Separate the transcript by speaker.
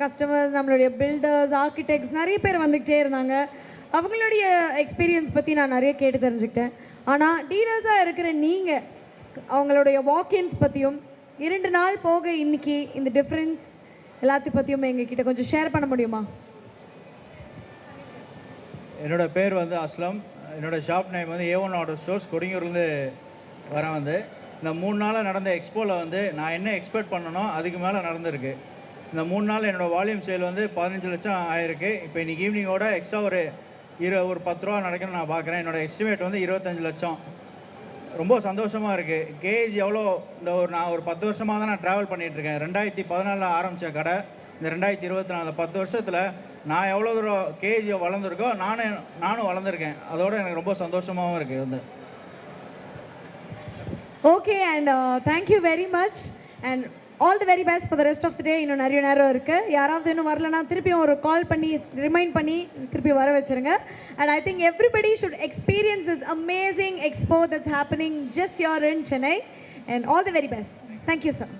Speaker 1: Customers நம்மளுடைய filters architects நிறைய பேர் வந்துக்கிட்டே இருந்தாங்க. அவங்களுடைய எக்ஸ்பீரியன்ஸ் பற்றி நான் நிறைய கேட்டு தெரிஞ்சுக்கிட்டேன். ஆனால் டீலர்ஸாக இருக்கிற நீங்கள் அவங்களுடைய வாக்கின்ஸ் பற்றியும் இரண்டு நாள் போக இன்னைக்கு இந்த டிஃப்ரென்ஸ் எல்லாத்தையும் பற்றியும் எங்ககிட்ட கொஞ்சம் ஷேர் பண்ண முடியுமா?
Speaker 2: என்னோட பேர் வந்து அஸ்லம். என்னோடய ஷாப் நேம் வந்து ஏ ஒன் ஆர்டர் ஸ்டோர்ஸ் கொடிங்கூர்லேருந்து வரேன் வந்து. இந்த மூணு நாளாக நடந்த எக்ஸ்போவில் வந்து நான் என்ன எக்ஸ்பெக்ட் பண்ணனோ அதுக்கு மேலே நடந்திருக்கு. இந்த மூணு நாள் என்னோடய வால்யூம் சேல் வந்து பதினஞ்சு லட்சம் ஆயிருக்கு. இப்போ இன்றைக்கி ஈவினிங்கோட எக்ஸ்ட்ரா ஒரு இரு ஒரு பத்து ரூபா நடக்கணும்னு நான் பார்க்குறேன் என்னோடய எஸ்டிமேட் வந்து இருபத்தஞ்சு லட்சம். ரொம்ப சந்தோஷமாக இருக்குது கேஜ் எவ்வளோ? இந்த ஒரு நான் ஒரு பத்து வருஷமாக தான் நான் ட்ராவல் பண்ணிகிட்ருக்கேன் ரெண்டாயிரத்தி பதினாலில் ஆரம்பித்த கடை. இந்த ரெண்டாயிரத்தி இருபத்தி நாலு பத்து வருஷத்தில் நான் எவ்வளோ தூரம் கேஜி வளர்ந்துருக்கோ நானும் நானும் வளர்ந்துருக்கேன். அதோடு எனக்கு ரொம்ப சந்தோஷமாகவும் இருக்குது வந்து.
Speaker 1: Okay and thank you very much and all the very best for the rest of the day இன்னும் நிறைய நேரம் இருக்குது யாராவது இன்னும் வரலனா திருப்பியும் ஒரு கால் பண்ணி ரிமைண்ட் பண்ணி திருப்பி வர வச்சுருங்க. And I think everybody should experience is amazing expo that's happening just your in Chennai and all the very best thank you sir